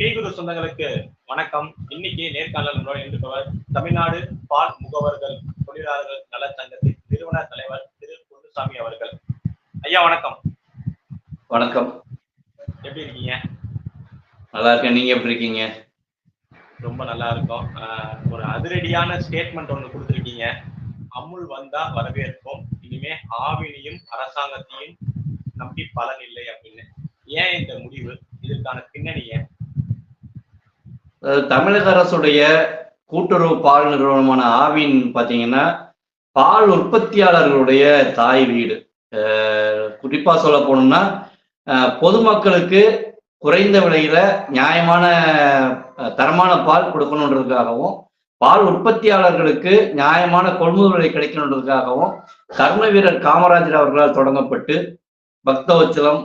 கேகுரு சொந்தங்களுக்கு வணக்கம். இன்னைக்கு நேர்காணல் முறை இருப்பவர் தமிழ்நாடு பால் முகவர்கள் தொழிலாளர்கள் நலச்சங்கத்தின் நிறுவன தலைவர் திரு பொன்னுசாமி அவர்கள். ஐயா வணக்கம். வணக்கம். எப்படி இருக்கீங்க? நல்லா இருக்கேன். நீங்க எப்படி இருக்கீங்க? ரொம்ப நல்லா இருக்கும். ஒரு அதிரடியான ஸ்டேட்மெண்ட் ஒன்று கொடுத்துருக்கீங்க. அமுல் வந்தா வரவேற்போம். இனிமே ஆவினியும் அரசாங்கத்தையும் நம்பி பலன் இல்லை அப்படின்னு. ஏன் இந்த முடிவு? இதற்கான பின்னணி ஏன்? அதாவது தமிழக அரசுடைய கூட்டுறவு பால் நிறுவனமான ஆவின் பார்த்தீங்கன்னா பால் உற்பத்தியாளர்களுடைய தாய் வீடு. குறிப்பாக சொல்ல போனோம்னா பொதுமக்களுக்கு குறைந்த விலையில நியாயமான தரமான பால் கொடுக்கணுன்றதுக்காகவும் பால் உற்பத்தியாளர்களுக்கு நியாயமான கொள்முதல் விலை கிடைக்கணுன்றதுக்காகவும் கர்ம வீரர் காமராஜர் அவர்களால் தொடங்கப்பட்டு பக்தவச்சலம்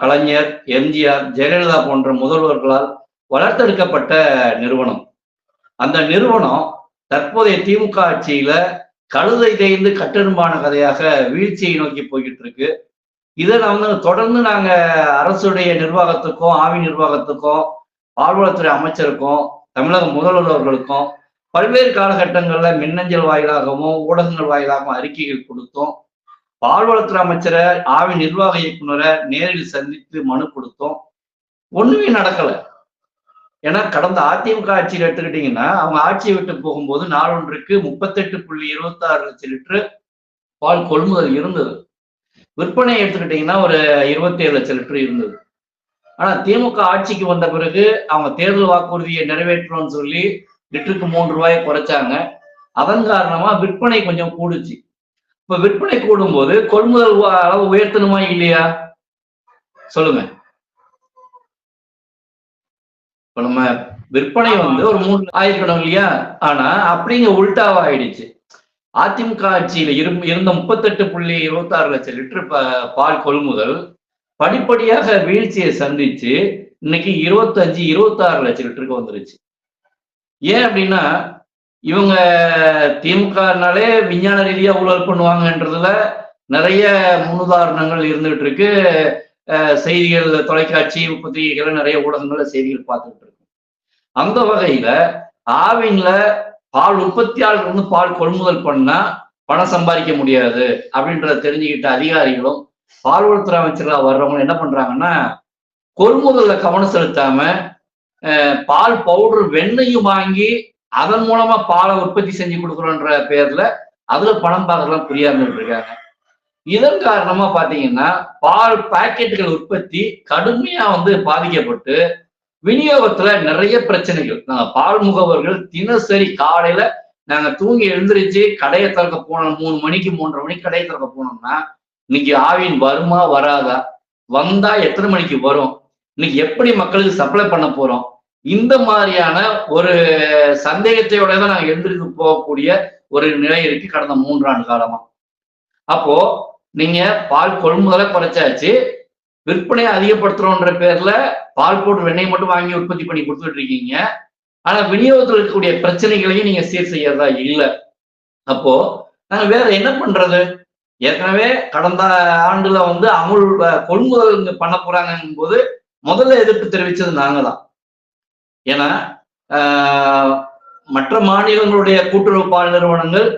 கலைஞர் எம்ஜிஆர் ஜெயலலிதா போன்ற முதல்வர்களால் வளர்த்தெடுக்கப்பட்ட நிறுவனம். அந்த நிறுவனம் தற்போதைய திமுக ஆட்சியில கழுதை தேய்ந்து கட்டெரும்பான கதையாக வீழ்ச்சியை நோக்கி போய்கிட்டு இருக்கு இதை வந்து தொடர்ந்து நாங்க அரசுடைய நிர்வாகத்துக்கும் ஆவி நிர்வாகத்துக்கும் பால்வளத்துறை அமைச்சருக்கும் தமிழக முதல்வர்களுக்கும் பல்வேறு காலகட்டங்களில் மின்னஞ்சல் வாயிலாகவும் ஊடகங்கள் வாயிலாகவும் அறிக்கைகள் கொடுத்தோம். பால்வளத்துறை அமைச்சரை ஆவி நிர்வாக இயக்குநரை நேரில் சந்தித்து மனு கொடுத்தோம். ஒண்ணுமே நடக்கலை. ஏன்னா கடந்த அதிமுக ஆட்சியில் எடுத்துக்கிட்டீங்கன்னா அவங்க ஆட்சியை விட்டு போகும்போது நாளொன்றுக்கு முப்பத்தெட்டு புள்ளி இருபத்தி ஆறு லட்சம் லிட்டரு பால் கொள்முதல் இருந்தது. விற்பனை எடுத்துக்கிட்டீங்கன்னா ஒரு இருபத்தேழு லட்சம் லிட்டர் இருந்தது. ஆனா திமுக ஆட்சிக்கு வந்த பிறகு அவங்க தேர்தல் வாக்குறுதியை நிறைவேற்றணும்னு சொல்லி லிட்டருக்கு மூன்று ரூபாயை குறைச்சாங்க. அதன் காரணமா விற்பனை கொஞ்சம் கூடுச்சு. இப்ப விற்பனை கூடும்போது கொள்முதல் அளவு உயர்த்தணுமா இல்லையா? சொல்லுங்க. இப்ப நம்ம விற்பனை வந்து ஒரு மூணு ஆயிருக்கணும் இல்லையா? ஆனா அப்படிங்க உல்டாவா ஆயிடுச்சு. அதிமுக ஆட்சியில இரு- இருந்த முப்பத்தெட்டு புள்ளி இருபத்தாறு லட்சம் லிட்டர் பால் கொள்முதல் படிப்படியாக வீழ்ச்சியை சந்திச்சு இன்னைக்கு இருபத்தஞ்சு இருபத்தாறு லட்சம் லிட்டருக்கு வந்துருச்சு. ஏன் அப்படின்னா இவங்க திமுகனாலே விஞ்ஞான ரீதியா ஊழல் பண்ணுவாங்கன்றதுல நிறைய முன்னுதாரணங்கள் இருந்துகிட்டு இருக்கு. செய்திகள் தொலைக்காட்சி பத்திரிகைகள் நிறைய ஊடகங்கள்ல செய்திகள் பார்த்துக்கிட்டு இருக்கோம் அந்த வகையில ஆவின்ல பால் உற்பத்தியாளர் வந்து பால் கொள்முதல் பண்ணா பணம் சம்பாதிக்க முடியாது அப்படின்றத தெரிஞ்சுக்கிட்ட அதிகாரிகளும் பால்வளத்துறை அமைச்சர்களா வர்றவங்க என்ன பண்றாங்கன்னா கொள்முதல்ல கவனம் செலுத்தாம பால் பவுடர் வெண்ணையும் வாங்கி அதன் மூலமா பாலை உற்பத்தி செஞ்சு கொடுக்குறோன்ற பேர்ல அதுல பணம் பார்க்கலாம் புரியாமல் இருக்காங்க இதன் காரணமா பாத்தீங்கன்னா பால் பாக்கெட்டுகள் உற்பத்தி கடுமையா வந்து பாதிக்கப்பட்டு விநியோகத்துல நிறைய பிரச்சனைகள். நாங்க பால் முகவர்கள் தினசரி காலையில நாங்க தூங்கி எழுந்திரிச்சு கடையை திறக்க போனோம் மூணு மணிக்கு மூன்றரை மணிக்கு கடையை திறக்க போனோம்னா இன்னைக்கு ஆவின் வருமா வராதா? வந்தா எத்தனை மணிக்கு வரும்? இன்னைக்கு எப்படி மக்களுக்கு சப்ளை பண்ண போறோம்? இந்த மாதிரியான ஒரு சந்தேகத்தையோட தான் நாங்க எழுந்திரிச்சு போகக்கூடிய ஒரு நிலை இருக்கு கடந்த மூன்றாண்டு காலமா. அப்போ நீங்க பால் கொள்முதலை குறைச்சாச்சு விற்பனையை அதிகப்படுத்துறோன்ற பேர்ல பால் போட்டு வெண்ணெய் மட்டும் வாங்கி உற்பத்தி பண்ணி கொடுத்துட்டு இருக்கீங்க. ஆனா விநியோகத்தில் இருக்கக்கூடிய பிரச்சனைகளையும் நீங்க சீர் செய்யறதா இல்லை. அப்போ நாங்க வேற என்ன பண்றது? ஏற்கனவே கடந்த ஆண்டுல வந்து அமுல் கொள்முதல் இங்க பண்ண போறாங்கும் போது முதல்ல எதிர்ப்பு தெரிவிச்சது நாங்க தான் ஏன்னா மற்ற மாநிலங்களுடைய கூட்டுறவு பால் நிறுவனங்கள்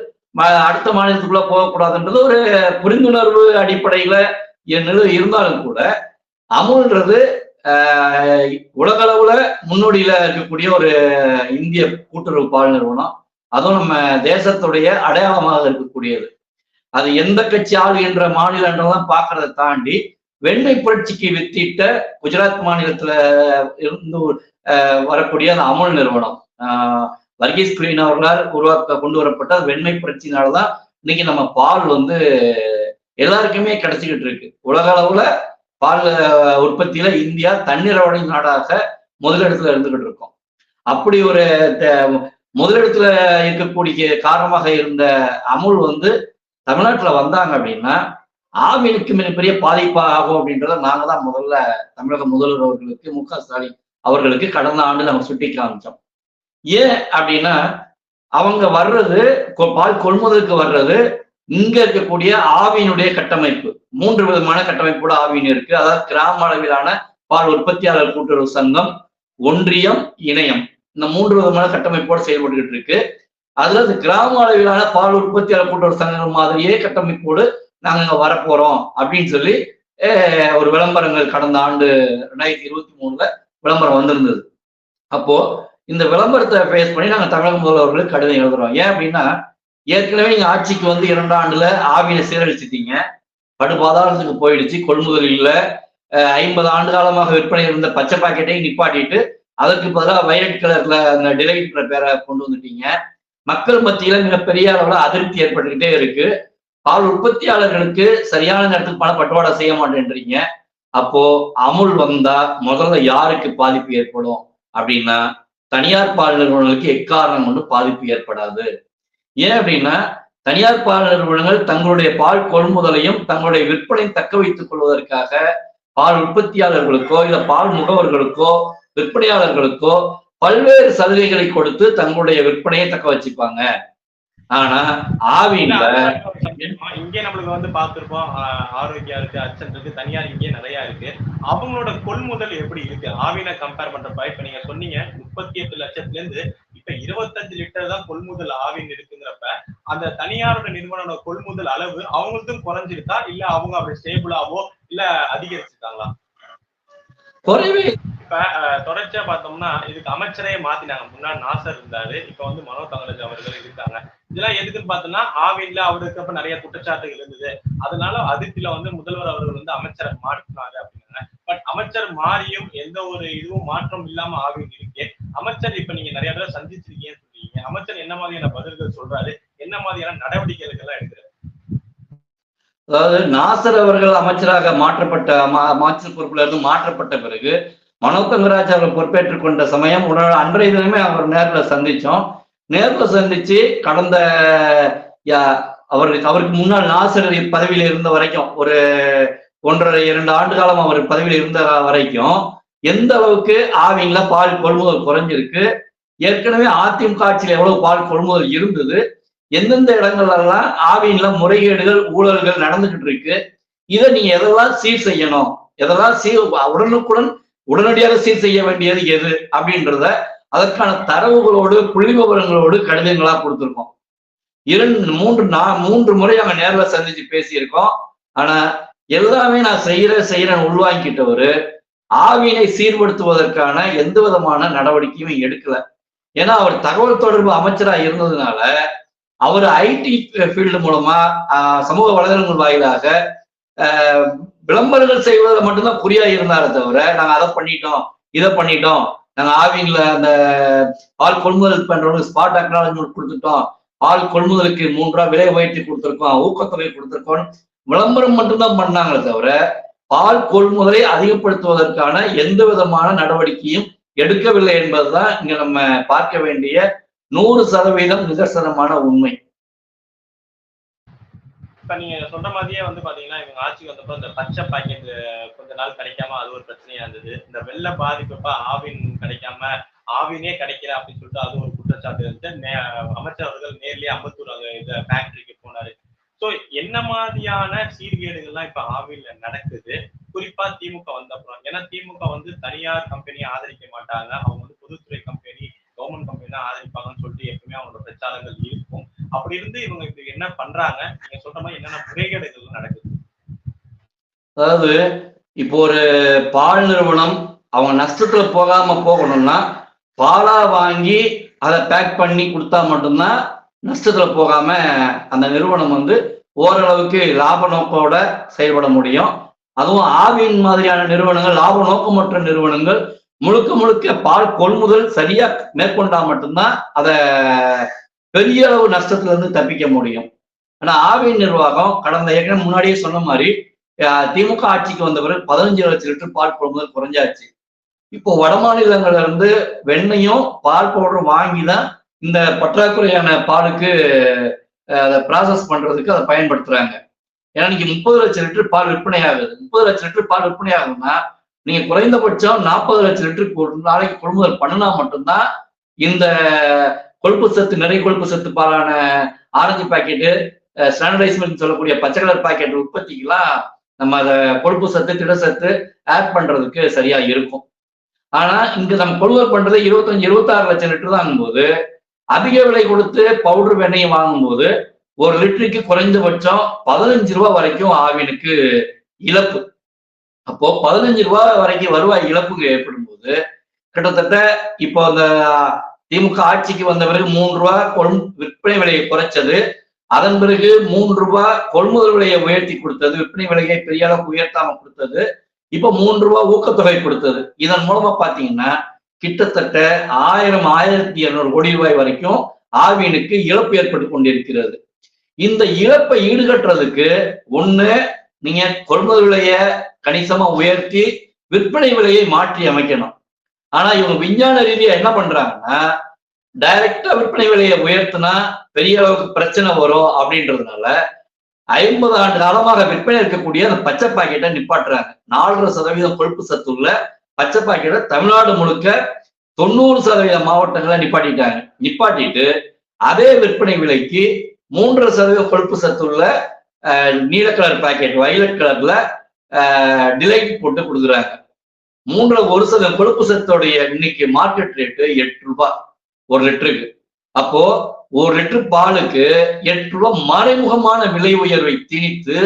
அடுத்த மாநிலத்துக்குள்ள போகக்கூடாதுன்றது ஒரு புரிந்துணர்வு அடிப்படையில என்னது இருந்தாலும் கூட அமுல்ன்றது ஆஹ், உலக அளவுல முன்னோடியில இருக்கக்கூடிய ஒரு இந்திய கூட்டுறவு பால் நிறுவனம். அதுவும் நம்ம தேசத்துடைய அடையாளமாக இருக்கக்கூடியது. அது எந்த கட்சி ஆளுகின்ற மாநிலன்றதெல்லாம் பாக்குறத தாண்டி வெண்ணெய் புரட்சிக்கு வித்திட்ட குஜராத் மாநிலத்துல இருந்து வரக்கூடிய அந்த அமுல் நிறுவனம். ஆஹ், வர்கீஸ் குரீன் அவர்களால் உருவாக்க கொண்டு வரப்பட்ட வெண்மை புரட்சினாலதான் இன்னைக்கு நம்ம பால் வந்து எல்லாருக்குமே கிடைச்சிக்கிட்டு இருக்கு. உலக அளவுல பால் உற்பத்தியில இந்தியா தண்ணீரவடை நாடாக முதலிடத்துல இருந்துகிட்டு இருக்கோம். அப்படி ஒரு முதலிடத்துல இருக்கக்கூடிய காரணமாக இருந்த அமுல் வந்து தமிழ்நாட்டுல வந்தாங்க அப்படின்னா ஆவினுக்கு மிகப்பெரிய பாதிப்பா ஆகும் அப்படின்றத நாங்க தான் முதல்ல தமிழக முதல்வர் அவர்களுக்கு மு க ஸ்டாலின் அவர்களுக்கு கடந்த ஆண்டு நம்ம சுட்டி காமிச்சோம் ஏன் அப்படின்னா அவங்க வர்றது கொ- பால் கொள்முதலுக்கு வர்றது இங்க இருக்கக்கூடிய ஆவியினுடைய கட்டமைப்பு. மூன்று விதமான கட்டமைப்போட ஆவியின் இருக்கு. அதாவது கிராம அளவிலான பால் உற்பத்தியாளர் கூட்டுறவு சங்கம் ஒன்றியம் இணையம். இந்த மூன்று விதமான கட்டமைப்போடு செயல்பட்டுக்கிட்டு இருக்கு. அதுல கிராம அளவிலான பால் உற்பத்தியாளர் கூட்டுறவு சங்கங்கள் மாதிரியே கட்டமைப்போடு நாங்க இங்க வரப்போறோம் அப்படின்னு சொல்லி ஒரு விளம்பரங்கள் கடந்த ஆண்டு ரெண்டாயிரத்தி இருபத்தி மூணுல விளம்பரம் வந்திருந்தது. அப்போ இந்த விளம்பரத்தை ஃபேஸ் பண்ணி நாங்கள் தமிழக முதல்வர்களுக்கு கடிதம் எழுதுறோம். ஏன் அப்படின்னா ஏற்கனவே நீங்கள் ஆட்சிக்கு வந்து இரண்டு ஆண்டுல ஆவியை சீரழிச்சிட்டீங்க. படுபாதாளத்துக்கு போயிடுச்சு. கொள்முதல் இல்லை ஐம்பது ஆண்டு காலமாக விற்பனை இருந்த பச்சை பாக்கெட்டையும் நிப்பாட்டிட்டு அதற்கு பதிலாக வைரட் கலர்ல அந்த டிலைட்ன்ற பேரை கொண்டு வந்துட்டீங்க. மக்கள் மத்தியில மிகப்பெரிய அளவில் அதிருப்தி ஏற்பட்டுக்கிட்டே இருக்கு. பால் உற்பத்தியாளர்களுக்கு சரியான நேரத்துக்கு பண பட்டுவாடா செய்ய மாட்டேன்றீங்க. அப்போ அமுல் வந்தா முதல்ல யாருக்கு பாதிப்பு ஏற்படும்? அப்படின்னா தனியார் பால் நிறுவனங்களுக்கு எக்காரணம் கொண்டு பாதிப்பு ஏற்படாது. ஏன் அப்படின்னா தனியார் பால் நிறுவனங்கள் தங்களுடைய பால் கொள்முதலையும் தங்களுடைய விற்பனையும் தக்க வைத்துக் கொள்வதற்காக பால் உற்பத்தியாளர்களுக்கோ இல்ல பால் முகவர்களுக்கோ விற்பனையாளர்களுக்கோ பல்வேறு சலுகைகளை கொடுத்து தங்களுடைய விற்பனையை தக்க வச்சுப்பாங்க. ஆனா ஆவியில இங்கே நம்மளுக்கு வந்து பார்த்திருப்போம் ஆரோக்கியம் ஆரோக்கியா இருக்கு அச்சம் இருக்கு தனியார் இங்கே நிறைய இருக்கு. அவங்களோட கொள்முதல் எப்படி இருக்கு? ஆவின கம்பேர் பண்றப்ப இப்ப நீங்க சொன்னீங்க முப்பத்தி எட்டு லட்சத்துல இருந்து இப்ப இருபத்தஞ்சு லிட்டர் தான் கொள்முதல் ஆவின் இருக்குங்கிறப்ப அந்த தனியாரோட நிறுவனோட கொள்முதல் அளவு அவங்களுக்கும் குறைஞ்சிருக்கா? இல்ல அவங்க அப்படி ஸ்டேபிளாவோ இல்ல அதிகரிச்சிருக்காங்களா? குறைவே இப்ப தொடர்ச்சியா பார்த்தோம்னா இதுக்கு அமைச்சரே மாத்தினாங்க. முன்னாடி நாசர் இருந்தாரு. இப்ப வந்து மனோ தங்கராஜ் அவர்கள் இருக்காங்க. இதெல்லாம் எதுக்குன்னு பார்த்தோம்னா ஆவின்ல அவருக்கு அப்ப நிறைய குற்றச்சாட்டுகள் இருந்தது. அதனால அதிர்ச்சியில வந்து முதல்வர் அவர்கள் வந்து அமைச்சரை மாற்றினாரு அப்படின்னாங்க. பட் அமைச்சர் மாறியும் எந்த ஒரு இதுவும் மாற்றம் இல்லாம ஆவின் இருக்கு. அமைச்சர் இப்ப நீங்க நிறைய தடவை சந்திச்சிருக்கீங்கன்னு சொல்றீங்க. அமைச்சர் என்ன மாதிரியான பதில்கள் சொல்றாரு? என்ன மாதிரியான நடவடிக்கைகள் எல்லாம் எடுக்கிறாரு? அதாவது நாசர் அவர்கள் அமைச்சராக மாற்றப்பட்ட மா- அமைச்சர் பொறுப்புல இருந்து மாற்றப்பட்ட பிறகு மனோ தங்கராஜ் அவர்கள் பொறுப்பேற்றுக் கொண்ட சமயம் உடனே அன்றைய தினமே அவர் நேரில் சந்திச்சோம். நேரில் சந்திச்சு கடந்த யா- அவருக்கு அவருக்கு முன்னால் நாசர் பதவியில் இருந்த வரைக்கும் ஒரு ஒன்றரை இரண்டு ஆண்டு காலம் அவர் பதவியில் இருந்த வரைக்கும் எந்த அளவுக்கு ஆவிங்கள பால் கொள்முதல் குறைஞ்சிருக்கு ஏற்கனவே அதிமுக ஆட்சியில் எவ்வளவு பால் கொள்முதல் இருந்தது எந்தெந்த இடங்கள்லாம் எல்லாம் முறைகேடுகள் ஊழல்கள் நடந்துகிட்டு இருக்கு இதை நீங்க எதெல்லாம் சீர் செய்யணும்? எதெல்லாம் சீர் உடனுக்குடன் உடனடியாக சீர் செய்ய வேண்டியது எது? அப்படின்றத அதற்கான தரவுகளோடு புள்ளி விவரங்களோடு கடிதங்களா கொடுத்துருக்கோம். இரண்டு மூன்று நான் மூன்று முறை அங்க நேரில் சந்திச்சு பேசியிருக்கோம். ஆனா எல்லாமே நான் செய்யற செய்யறேன் உள்வாங்கிக்கிட்டவர் ஆவினை சீர்படுத்துவதற்கான எந்த விதமான நடவடிக்கையும் எடுக்கல. ஏன்னா அவர் தகவல் தொடர்பு அமைச்சரா இருந்ததுனால அவர் ஐடி ஃபீல்டு மூலமா சமூக வலைதளங்கள் வாயிலாக விளம்பரங்கள் செய்வதில் மட்டும்தான் குறியா இருந்தாரே தவிர நாங்க அதை பண்ணிட்டோம் இதை பண்ணிட்டோம். நாங்க ஆவின்ல அந்த பால் கொள்முதல் பண்றவங்க ஸ்பாட் அக்னாலஜ்மெண்ட் கொடுத்துட்டோம். பால் கொள்முதலுக்கு மூன்று ரூபா விலை உயர்த்தி கொடுத்துருக்கோம் ஊக்கத்தொகை கொடுத்துருக்கோம். விளம்பரம் மட்டும்தான் பண்ணாங்களே தவிர பால் கொள்முதலை அதிகப்படுத்துவதற்கான எந்த விதமான நடவடிக்கையும் எடுக்கவில்லை என்பதுதான் இங்க நம்ம பார்க்க வேண்டிய நூறு சதவீதம் நிதர்சனமான உண்மை. இப்ப நீங்க சொன்ன மாதிரியே வந்து பாத்தீங்கன்னா இவங்க ஆட்சிக்கு வந்தப்போ இந்த பச்சை பாக்கெட் கொஞ்ச நாள் கிடைக்காம அது ஒரு பிரச்சனையா இருந்தது. இந்த வெள்ள பாதிப்பப்ப ஆவின் கிடைக்காம ஆவினே கிடைக்கல அப்படின்னு சொல்லிட்டு அது ஒரு குற்றச்சாட்டு இருந்து நே- அமைச்சர் அவர்கள் நேர்லயே அம்பத்தூர் அந்த இந்த ஃபேக்டரிக்கு போனாரு. சோ என்ன மாதிரியான சீர்கேடுகள்லாம் இப்ப ஆவின்ல நடக்குது? குறிப்பா திமுக வந்த அப்புறம் ஏன்னா திமுக வந்து தனியார் கம்பெனியை ஆதரிக்க மாட்டாங்க. அவங்க வந்து பொதுத்துறை கம்பெனி கவர்மெண்ட் கம்பெனி தான் ஆதரிப்பாங்கன்னு சொல்லிட்டு எப்பவுமே அவங்களோட பிரச்சாரங்கள் இருக்கும். அப்படி இருந்து இவங்க இப்ப என்ன பண்றாங்க? நீங்க சொல்ற மாதிரி என்னென்ன முறைகேடுகள் நடக்குது? அதாவது இப்போ ஒரு பால் நிறுவனம் அவங்க நஷ்டத்துல போகாம போகணும்னா பாலா வாங்கி அதை பேக் பண்ணி கொடுத்தா மட்டும்தான் நஷ்டத்துல போகாம அந்த நிறுவனம் வந்து ஓரளவுக்கு லாப நோக்கோட செயல்பட முடியும். அதுவும் ஆவின் மாதிரியான நிறுவனங்கள் லாப நோக்கமற்ற நிறுவனங்கள் முழுக்க முழுக்க பால் கொள்முதல் சரியா மேற்கொண்டா மட்டும்தான் அதை பெரிய அளவு நஷ்டத்துல இருந்து தப்பிக்க முடியும். ஆனா ஆவி நிர்வாகம் கடந்த ஏற்கனவே முன்னாடியே சொன்ன மாதிரி திமுக ஆட்சிக்கு வந்த பிறகு பதினஞ்சு லட்சம் லிட்டர் பால் கொள்முதல் குறைஞ்சாச்சு. இப்போ வட மாநிலங்கள்ல இருந்து வெண்ணையும் பால் பவுடரும் வாங்கி தான் இந்த பற்றாக்குறையான பாலுக்கு அதை ப்ராசஸ் பண்றதுக்கு அதை பயன்படுத்துறாங்க. ஏன்னா இன்னைக்கு முப்பது லட்சம் லிட்டர் பால் விற்பனை ஆகுது. முப்பது லட்சம் லிட்டர் பால் விற்பனை ஆகுதுன்னா நீங்க குறைந்தபட்சம் நாற்பது லட்சம் லிட்டருக்கு ஒரு நாளைக்கு கொள்முதல் பண்ணினா மட்டும்தான் இந்த கொழுப்பு சத்து நிறைய கொழுப்பு சத்து பாலான ஆரஞ்சு பாக்கெட்டு ஸ்டாண்டர்டைஸ் சொல்லக்கூடிய பச்சை கலர் பாக்கெட் உற்பத்திக்கெல்லாம் நம்ம அதை கொழுப்பு சத்து திட சத்து ஆட் பண்றதுக்கு சரியா இருக்கும். ஆனா இங்க நம்ம கொள்முதல் பண்றது இருபத்தஞ்சு இருபத்தாறு லட்சம் லிட்டர் தான் போது அதிக விலை கொடுத்து பவுடர் வெண்ணெயை வாங்கும்போது ஒரு லிட்டருக்கு குறைந்தபட்சம் பதினஞ்சு ரூபா வரைக்கும் ஆவினுக்கு இழப்பு. அப்போ பதினஞ்சு ரூபாய் வரைக்கும் வருவாய் இழப்புகள் ஏற்படும் போது கிட்டத்தட்ட இப்போ அந்த திமுக ஆட்சிக்கு வந்த பிறகு மூன்று ரூபாய் கொள் விற்பனை விலையை குறைச்சது அதன் பிறகு மூன்று ரூபாய் கொள்முதல் விலையை உயர்த்தி கொடுத்தது விற்பனை விலையை பெரிய அளவுக்கு உயர்த்தாம கொடுத்தது இப்ப மூன்று ரூபாய் ஊக்கத்தொகை கொடுத்தது. இதன் மூலமா பாத்தீங்கன்னா கிட்டத்தட்ட ஆயிரம் ஆயிரத்தி இருநூறு கோடி ரூபாய் வரைக்கும் ஆவியனுக்கு இழப்பு ஏற்பட்டு கொண்டிருக்கிறது. இந்த இழப்பை ஈடுகட்டுறதுக்கு ஒண்ணு நீங்க கொள்முதல் விலைய கணிசமா உயர்த்தி விற்பனை விலையை மாற்றி அமைக்கணும். ஆனா இவங்க விஞ்ஞான ரீதியா என்ன பண்றாங்கன்னா டைரக்டா விற்பனை விலையை உயர்த்தினா பெரிய அளவுக்கு பிரச்சனை வரும் அப்படின்றதுனால ஐம்பது ஆண்டு காலமாக விற்பனை இருக்கக்கூடிய அந்த பச்சை பாக்கெட்டை நிப்பாட்டுறாங்க. நாலரை சதவீதம் கொழுப்பு சத்து உள்ள பச்சை பாக்கெட்டை தமிழ்நாடு முழுக்க தொண்ணூறு சதவீத மாவட்டங்களை நிப்பாட்டிட்டாங்க. நிப்பாட்டிட்டு அதே விற்பனை விலைக்கு மூன்றரை சதவீத கொழுப்பு சத்து உள்ள நீல கலர் பாக்கெட் வயலட் கலர்ல டிலைட் போட்டு கொடுக்குறாங்க. மூன்று ஒரு சதம் கொழுப்பு சத்தோடைய இன்னைக்கு மார்க்கெட் ரேட்டு எட்டு ரூபாய் ஒரு லிட்டருக்கு. அப்போ ஒரு லிட்டர் பாலுக்கு எட்டு ரூபாய் மறைமுகமான விலை உயர்வை திணித்து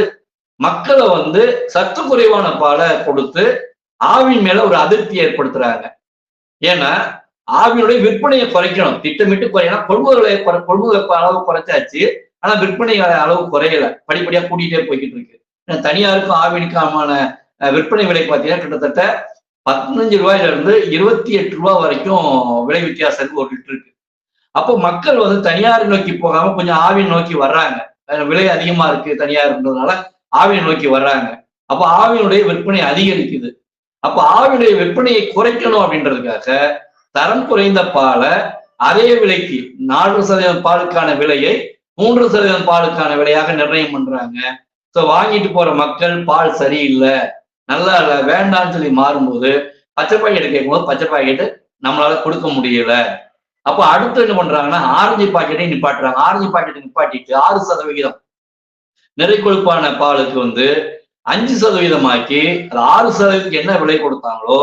மக்களை வந்து சத்து குறைவான பாலை கொடுத்து ஆவின் மேல ஒரு அதிருப்தி ஏற்படுத்துறாங்க. ஏன்னா ஆவினுடைய விற்பனையை குறைக்கணும். திட்டமிட்டு குறையணும். கொள்முதலை கொள்முதல் அளவு குறைச்சாச்சு. ஆனா விற்பனை அளவு குறையல. படிப்படியா கூட்டிகிட்டே போய்கிட்டு இருக்கு. தனியாருக்கும் ஆவினுக்கான விற்பனை விலை பார்த்தீங்கன்னா கிட்டத்தட்ட பதினஞ்சு ரூபாயில இருந்து இருபத்தி எட்டு ரூபா வரைக்கும் விலை வித்தியாசம் இருக்கு ஒரு லிட்டருக்கு. அப்போ மக்கள் வந்து தனியார் நோக்கி போகாம கொஞ்சம் ஆவின் நோக்கி வர்றாங்க. விலை அதிகமா இருக்கு தனியார்ன்றதுனால ஆவியை நோக்கி வர்றாங்க. அப்போ ஆவினுடைய விற்பனை அதிகரிக்குது. அப்போ ஆவினுடைய விற்பனையை குறைக்கணும் அப்படின்றதுக்காக தரம் குறைந்த பாலை அதே விலைக்கு நாலு சதவீதம் பாலுக்கான விலையை மூன்று சதவீதம் பாலுக்கான விலையாக நிர்ணயம் பண்றாங்க. ஸோ வாங்கிட்டு போற மக்கள் பால் சரியில்லை. நல்லா இல்லை வேண்டாம்னு சொல்லி மாறும்போது பச்சை பாக்கெட் கேட்கும்போது பச்சை பாக்கெட்டு நம்மளால கொடுக்க முடியல. அப்போ அடுத்து என்ன பண்றாங்கன்னா ஆரஞ்சு பாக்கெட்டையும் நிப்பாட்டுறாங்க. ஆரஞ்சு பாக்கெட்டை நிப்பாட்டிட்டு ஆறு சதவிகிதம் நிறை கொழுப்பான பாலுக்கு வந்து அஞ்சு சதவீதமாக்கி அது ஆறு சதவீதத்துக்கு என்ன விலை கொடுத்தாங்களோ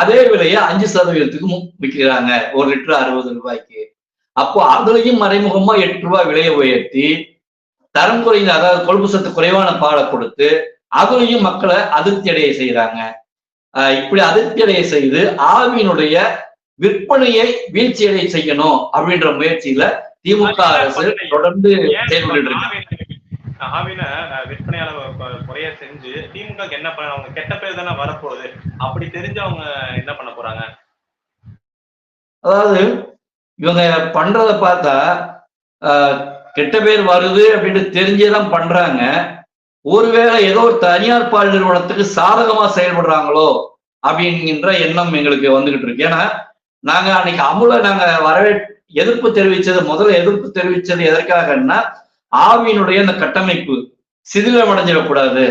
அதே விலையை அஞ்சு சதவீதத்துக்கு விற்கிறாங்க. ஒரு லிட்டர் அறுபது ரூபாய்க்கு. அப்போ அதுலயும் மறைமுகமா எட்டு ரூபாய் விலையை உயர்த்தி தரம் குறைந்த அதாவது கொழுப்பு சத்து குறைவான பாலை கொடுத்து அதுலயும் மக்களை அதிருப்தி அடைய செய்யறாங்க இப்படி அதிருப்தி அடைய செய்து ஆவியினுடைய விற்பனையை வீழ்ச்சி அடைய செய்யணும் அப்படின்ற முயற்சியில திமுக அரசு தொடர்ந்து செயல்பட்டு இருக்கு. ஆவின விற்பனையாளர் குறைய செஞ்சு திமுக என்ன பண்ண அவங்க கெட்ட பேர் தானே வரப்போகுது. அப்படி தெரிஞ்சு அவங்க என்ன பண்ண போறாங்க? அதாவது இவங்க பண்றத பார்த்தா கெட்ட பேர் வருது அப்படின்னு தெரிஞ்சேதான் பண்றாங்க. ஒருவேளை ஏதோ ஒரு தனியார் பால் நிறுவனத்துக்கு சாதகமா செயல்படுறாங்களோ அப்படிங்கிற எண்ணம் எங்களுக்கு வந்துகிட்டு இருக்கு. ஏன்னா நாங்க அன்னைக்கு அமுல நாங்க வரவே எதிர்ப்பு தெரிவிச்சது முதல்ல எதிர்ப்பு தெரிவிச்சது எதற்காகன்னா ஆவியினுடைய அந்த கட்டமைப்பு சிதிலம் அடைஞ்சிடக்கூடாது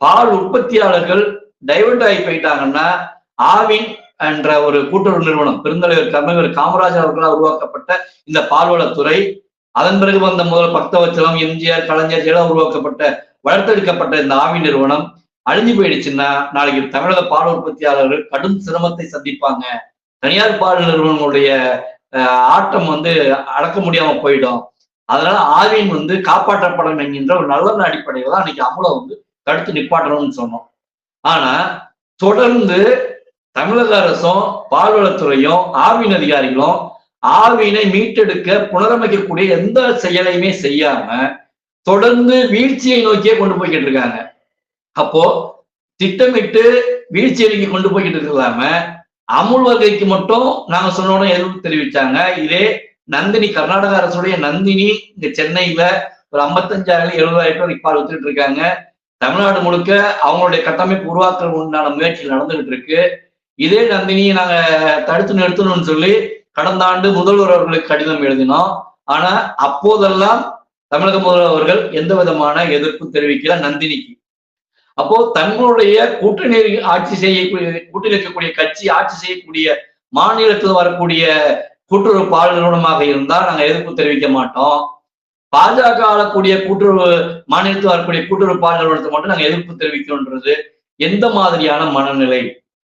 பால் உற்பத்தியாளர்கள் டைவர்ட் ஆகி போயிட்டாங்கன்னா ஆவின் என்ற ஒரு கூட்டுறவு நிறுவனம் பெருந்தலைவர் கலைஞர் காமராஜர் அவர்களால் உருவாக்கப்பட்ட இந்த பால்வளத்துறை அதன் பிறகு வந்த முதல் பக்தவச்சலம் எம்ஜிஆர் கலைஞர் எல்லாம் உருவாக்கப்பட்ட வளர்த்தெடுக்கப்பட்ட இந்த ஆவி நிறுவனம். அழிஞ்சு போயிடுச்சுன்னா நாளைக்கு தமிழக பால் உற்பத்தியாளர்கள் கடும் சிரமத்தை சந்திப்பாங்க. தனியார் பால் நிறுவனங்களுடைய ஆட்டம் வந்து அடக்க முடியாம போயிடும். அதனால ஆவின் வந்து காப்பாற்றப்படும் என்கின்ற ஒரு நல்ல அடிப்படையில் தான் அன்னைக்கு அமுலை வந்து தடுத்து நிப்பாட்டணும்னு சொன்னோம். ஆனா தொடர்ந்து தமிழக அரசும் பால்வளத்துறையும் ஆவின் அதிகாரிகளும் ஆவினை மீட்டெடுக்க புனரமைக்கக்கூடிய எந்த செயலையுமே செய்யாம தொடர்ந்து வீழ்ச்சியை நோக்கியே கொண்டு போய்கிட்டு இருக்காங்க. அப்போ திட்டமிட்டு வீழ்ச்சியை நோக்கி கொண்டு போய்கிட்டு இருக்கலாம அமுல் வகைக்கு மட்டும் நாங்க சொன்னோட எதிர்ப்பு தெரிவிச்சாங்க. இதே நந்தினி கர்நாடக அரசுடைய நந்தினி இங்க சென்னையில ஒரு ஐம்பத்தஞ்சாயிரம் எழுபதாயிரம் ரூபாய் இப்பால் வித்துட்டு இருக்காங்க. தமிழ்நாடு முழுக்க அவங்களுடைய கட்டமைப்பு உருவாக்குற உண்டான முயற்சிகள் நடந்துகிட்டு இருக்கு. இதே நந்தினியை நாங்க தடுத்து நிறுத்தணும்னு சொல்லி கடந்த ஆண்டு முதல்வர் அவர்களுக்கு கடிதம் எழுதினோம். ஆனா அப்போதெல்லாம் தமிழக முதல்வர்கள் எந்த விதமான எதிர்ப்பு தெரிவிக்கல நந்தினிக்கு. அப்போ தங்களுடைய கூட்டணி ஆட்சி செய்யக்கூடிய கூட்டணி இருக்கக்கூடிய கட்சி ஆட்சி செய்யக்கூடிய மாநிலத்தில் வரக்கூடிய கூட்டுறவு பால் நிறுவனமாக இருந்தால் நாங்க எதிர்ப்பு தெரிவிக்க மாட்டோம். பாஜக ஆளக்கூடிய கூட்டுறவு மாநிலத்தில் வரக்கூடிய கூட்டுறவு பால் நிறுவனத்தை மட்டும் நாங்க எதிர்ப்பு தெரிவிக்கணுன்றது எந்த மாதிரியான மனநிலை?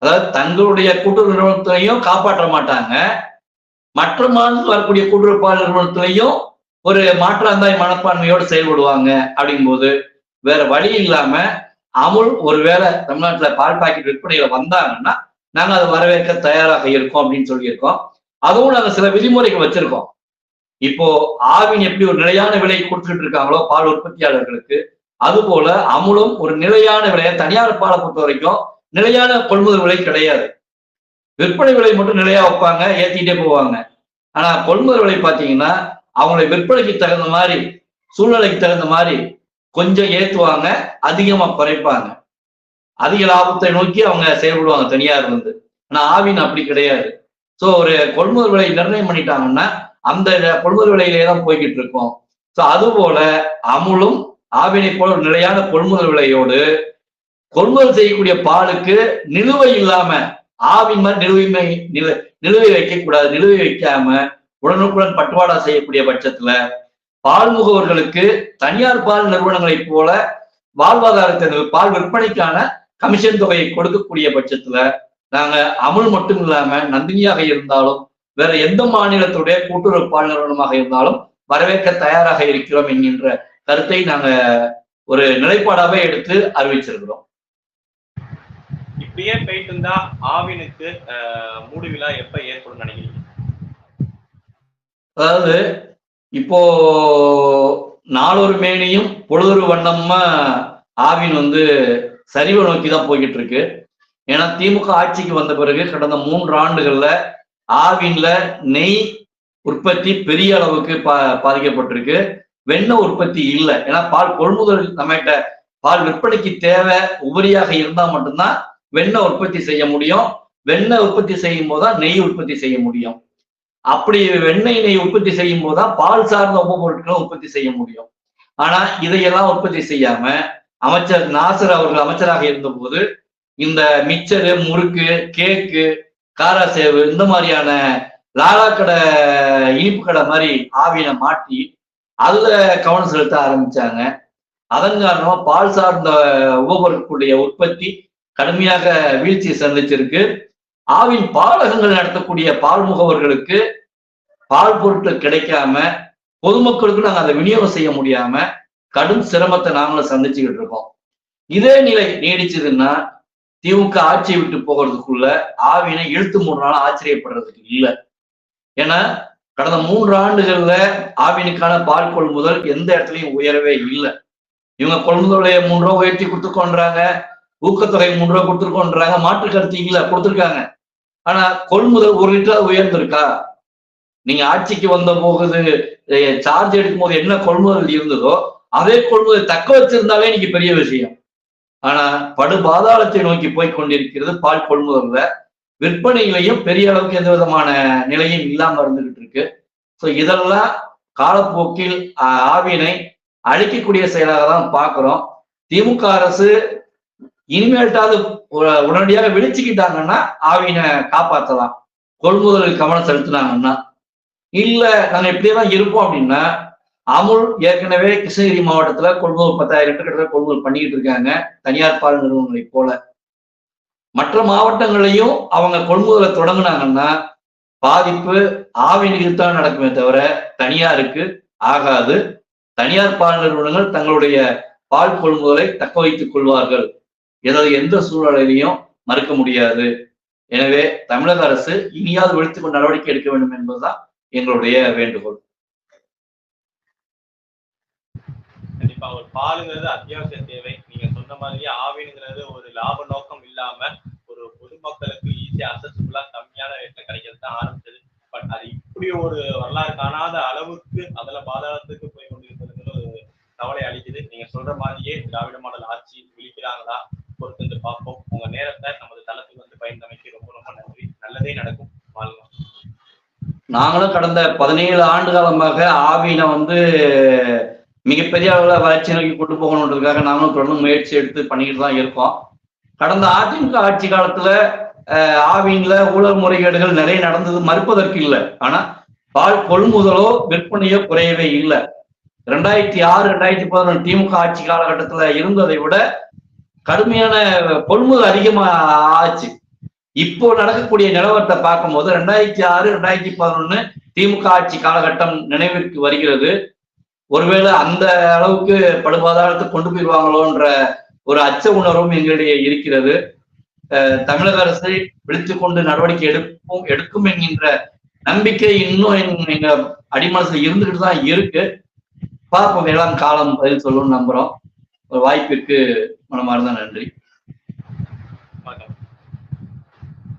அதாவது தங்களுடைய கூட்டுறவு நிறுவனத்திலையும் காப்பாற்ற மாட்டாங்க. மற்ற மாநிலத்தில் வரக்கூடிய கூட்டுறவு நிறுவனத்திலையும் ஒரு மாற்றாந்தாய் மனப்பான்மையோடு செயல்படுவாங்க அப்படிங்கும்போது வேற வழி இல்லாம அமுல் ஒருவேளை தமிழ்நாட்டுல பால் பாக்கெட் விற்பனையில வந்தாங்கன்னா நாங்க அதை வரவேற்க தயாராக இருக்கோம் அப்படின்னு சொல்லியிருக்கோம். அதுவும் நாங்க சில விதிமுறைகள் வச்சிருக்கோம். இப்போ ஆவின் எப்படி ஒரு நிலையான விலை கொடுத்துட்டு இருக்காங்களோ பால் உற்பத்தியாளர்களுக்கு அது போல அமுலும் ஒரு நிலையான விலையை தனியார் பாலை பொறுத்த வரைக்கும் நிலையான கொள்முதல் விலை கிடையாது. விற்பனை விலை மட்டும் நிலையா வைப்பாங்க ஏத்திட்டே போவாங்க. ஆனா கொள்முதல் விலை பாத்தீங்கன்னா அவங்களுடைய விற்பனைக்கு தகுந்த மாதிரி சூழ்நிலைக்கு தகுந்த மாதிரி கொஞ்சம் ஏத்துவாங்க அதிகமா குறைப்பாங்க. அதிக லாபத்தை நோக்கி அவங்க செயல்படுவாங்க தனியார் வந்து. ஆனா ஆவின் அப்படி கிடையாது. ஸோ ஒரு கொள்முதல் விலை நிர்ணயம் பண்ணிட்டாங்கன்னா அந்த கொள்முதல் விலையிலே தான் போய்கிட்டு இருக்கோம். ஸோ அதுபோல அமுலும் ஆவினை போல ஒரு நிலையான கொள்முதல் விலையோடு கொள்முதல் செய்யக்கூடிய பாலுக்கு நிலுவை இல்லாம ஆவின் மாதிரி நிலுவைமை நிலு நிலுவை வைக்க கூடாது நிலுவை வைக்காம உடனுக்குடன் பட்டுவாடா செய்யக்கூடிய பட்சத்துல பால் முகவர்களுக்கு தனியார் பால் நிறுவனங்களைப் போல வாழ்வாதாரத்தை பால் விற்பனைக்கான கமிஷன் தொகையை கொடுக்கக்கூடிய பட்சத்துல நாங்க அமுல் மட்டும் இல்லாம நந்தினியாக இருந்தாலும் வேற எந்த மாநிலத்துடைய கூட்டுறவு பால் நிறுவனமாக இருந்தாலும் வரவேற்க தயாராக இருக்கிறோம் என்கின்ற கருத்தை நாங்க ஒரு நிலைப்பாடாவே எடுத்து அறிவிச்சிருக்கிறோம். இப்படியே போயிட்டு இருந்தா ஆவினுக்கு அஹ், மூடு விழா எப்ப ஏற்படும் நினைக்கிறீங்க? அதாவது இப்போ நாளொரு மேனியும் பொழுதொரு வண்ணமா ஆவின் வந்து சரிவை நோக்கி தான் போய்கிட்டு இருக்கு ஏன்னா திமுக ஆட்சிக்கு வந்த பிறகு கடந்த மூன்று ஆண்டுகள்ல ஆவின்ல நெய் உற்பத்தி பெரிய அளவுக்கு பா பாதிக்கப்பட்டிருக்கு. வெண்ணெய் உற்பத்தி இல்லை. ஏன்னா பால் கொள்முதல் நம்மகிட்ட பால் விற்பனைக்கு தேவை உபரியாக இருந்தா மட்டும்தான் வெண்ணெய் உற்பத்தி செய்ய முடியும். வெண்ணெய் உற்பத்தி செய்யும் போதுதான் நெய் உற்பத்தி செய்ய முடியும். அப்படி வெண்ணெய் நெய் உற்பத்தி செய்யும் போதுதான் பால் சார்ந்த உபபொருட்களும் உற்பத்தி செய்ய முடியும். ஆனா இதையெல்லாம் உற்பத்தி செய்யாம அமைச்சர் நாசர் அவர்கள் அமைச்சராக இருந்தபோது இந்த மிச்சரு முறுக்கு கேக்கு காராசேவு இந்த மாதிரியான லாலா கடை இனிப்பு கடை மாதிரி ஆவியை மாட்டி அதுல கவனம் செலுத்த ஆரம்பிச்சாங்க. அதன் காரணமா பால் சார்ந்த உபபொருட்களுடைய உற்பத்தி கடுமையாக வீழ்ச்சியை சந்திச்சிருக்கு. ஆவின் பாலகங்கள் நடத்தக்கூடிய பால் முகவர்களுக்கு பால் பொருட்கள் கிடைக்காம பொதுமக்களுக்கு நாங்கள் அதை விநியோகம் செய்ய முடியாம கடும் சிரமத்தை நாங்களும் சந்திச்சுக்கிட்டு இருக்கோம். இதே நிலை நீடிச்சதுன்னா திமுக ஆட்சியை விட்டு போகிறதுக்குள்ள ஆவினை இழுத்து மூணு நாள் ஆச்சரியப்படுறதுக்கு இல்லை. ஏன்னா கடந்த மூன்று ஆண்டுகள்ல ஆவினுக்கான பால் கொள்முதல் எந்த இடத்துலையும் உயரவே இல்லை. இவங்க கொள்முதலை மூணு ரூபா உயர்த்தி கொடுத்துருக்கோன்றாங்க ஊக்கத்தொகை மூணு ரூபா கொடுத்துருக்கோன்றாங்க மாற்று கருத்து கொடுத்துருக்காங்க. ஆனா கொள்முதல் ஒரு லிட்டர் உயர்ந்திருக்கா? நீங்க ஆட்சிக்கு வந்த போகுது சார்ஜ் எடுக்கும் போது என்ன கொள்முதல் இருந்ததோ அதே கொள்முதல் தக்க வச்சிருந்தாலே இன்னைக்கு பெரிய விஷயம். ஆனா படு பாதாளத்தை நோக்கி போய் கொண்டிருக்கிறது பால் கொள்முதல்ல. விற்பனையிலையும் பெரிய அளவுக்கு எந்த விதமான நிலையும் இல்லாம இருந்துகிட்டு இருக்கு. ஸோ இதெல்லாம் காலப்போக்கில் ஆவினை அழிக்கக்கூடிய செயலாக தான் பார்க்குறோம். திமுக அரசு இனிமேட்டாவது உடனடியாக விழிச்சுக்கிட்டாங்கன்னா ஆவினை காப்பாற்றலாம் கொள்முதலில் கவனம் செலுத்தினாங்கன்னா. இல்ல நாங்க இப்படியே தான் இருப்போம் அப்படின்னா அமுல் ஏற்கனவே கிருஷ்ணகிரி மாவட்டத்துல கொள்முதல் பத்தாயிரம் லிட்டர் கிட்ட கொள்முதல் பண்ணிக்கிட்டு இருக்காங்க தனியார் பால் நிறுவனங்களைப் போல. மற்ற மாவட்டங்களையும் அவங்க கொள்முதலை தொடங்குனாங்கன்னா பாதிப்பு ஆவினுக்கு தான் நடக்குமே தவிர தனியாருக்கு ஆகாது. தனியார் பால் நிறுவனங்கள் தங்களுடைய பால் கொள்முதலை தக்க வைத்துக் கொள்வார்கள். ஏதாவது எந்த சூழலையும் மறுக்க முடியாது. எனவே தமிழக அரசு இனியாவது விழித்துக் நடவடிக்கை எடுக்க வேண்டும் என்பதுதான் எங்களுடைய வேண்டுகோள். கண்டிப்பா ஒரு பாலுங்கிறது அத்தியாவசிய தேவை. நீங்க சொன்ன மாதிரியே ஆவினுங்கிறது ஒரு லாப நோக்கம் இல்லாம ஒரு பொதுமக்களுக்கு ஈஸியா அசசிபிளா கம்மியான ரேட்ல கிடைக்கிறது தான் ஆரம்பிச்சது. பட் அது இப்படி ஒரு வரலாறு காணாத அளவுக்கு அதுல பாதாளத்துக்கு போய் கொண்டிருக்கிறது ஒரு கவலை அளிக்குது. நீங்க சொல்ற மாதிரியே திராவிட மாடல் ஆட்சி விழிக்கிறாங்களா? பொறுத்து பார்ப்போம். உங்க நேரத்தை நமது தளத்துக்கு வந்து பயந்தமைக்கு ரொம்ப ரொம்ப நன்றி. நல்லதே நடக்கும். வாழ்க நாங்களும் கடந்த பதினேழு ஆண்டு காலமாக ஆவியில வந்து மிகப்பெரிய அளவில் வளர்ச்சி நோக்கி கொண்டு போகணுன்றதுக்காக நாங்களும் தொடர்ந்து முயற்சி எடுத்து பண்ணிக்கிட்டு தான் இருக்கோம். கடந்த அதிமுக ஆட்சி காலத்துல ஆவின்ல ஊழல் முறைகேடுகள் நிறைய நடந்தது மறுப்பதற்கு இல்லை. ஆனா பால் கொள்முதலோ விற்பனையோ குறையவே இல்லை. ரெண்டாயிரத்தி ஆறு ரெண்டாயிரத்தி பதினொன்று திமுக ஆட்சி காலகட்டத்துல இருந்ததை விட கடுமையான கொள்முதல் அதிகமா ஆச்சு. இப்போ நடக்கக்கூடிய நிலவரத்தை பார்க்கும்போது ரெண்டாயிரத்தி ஆறு ரெண்டாயிரத்தி பதினொன்னு திமுக ஆட்சி காலகட்டம் நினைவிற்கு வருகிறது. ஒருவேளை அந்த அளவுக்கு படுபாதாரத்தை கொண்டு போயிடுவாங்களோன்ற ஒரு அச்ச உணர்வும் எங்களிடையே இருக்கிறது. தமிழக அரசு விழித்து கொண்டு நடவடிக்கை எடுக்கும் எடுக்கும் என்கின்ற நம்பிக்கை இன்னும் எங்க- அடிமனசுல இருந்துகிட்டு தான் இருக்கு. பார்ப்போம் வேளாண் காலம் பதில் சொல்லணும்னு நம்புறோம். ஒரு வாய்ப்பிற்கு மனமார்ந்த நன்றி.